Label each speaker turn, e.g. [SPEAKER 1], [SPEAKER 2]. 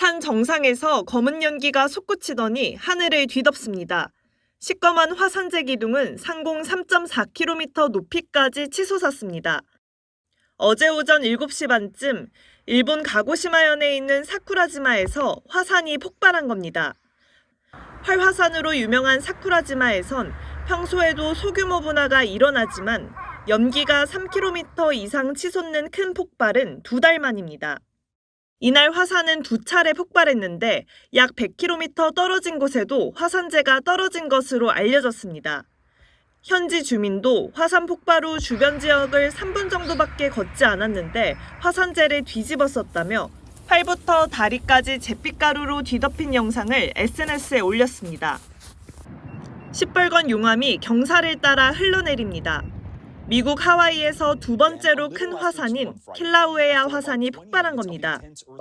[SPEAKER 1] 산 정상에서 검은 연기가 솟구치더니 하늘을 뒤덮습니다. 시꺼먼 화산재 기둥은 상공 3.4km 높이까지 치솟았습니다. 어제 오전 7시 반쯤 일본 가고시마현에 있는 사쿠라지마에서 화산이 폭발한 겁니다. 활화산으로 유명한 사쿠라지마에선 평소에도 소규모 분화가 일어나지만 연기가 3km 이상 치솟는 큰 폭발은 두 달 만입니다. 이날 화산은 두 차례 폭발했는데 약 100km 떨어진 곳에도 화산재가 떨어진 것으로 알려졌습니다. 현지 주민도 화산 폭발 후 주변 지역을 3분 정도밖에 걷지 않았는데 화산재를 뒤집었었다며 팔부터 다리까지 잿빛가루로 뒤덮인 영상을 SNS에 올렸습니다. 시뻘건 용암이 경사를 따라 흘러내립니다. 미국 하와이에서 두 번째로 큰 화산인 킬라우에아 화산이 폭발한 겁니다.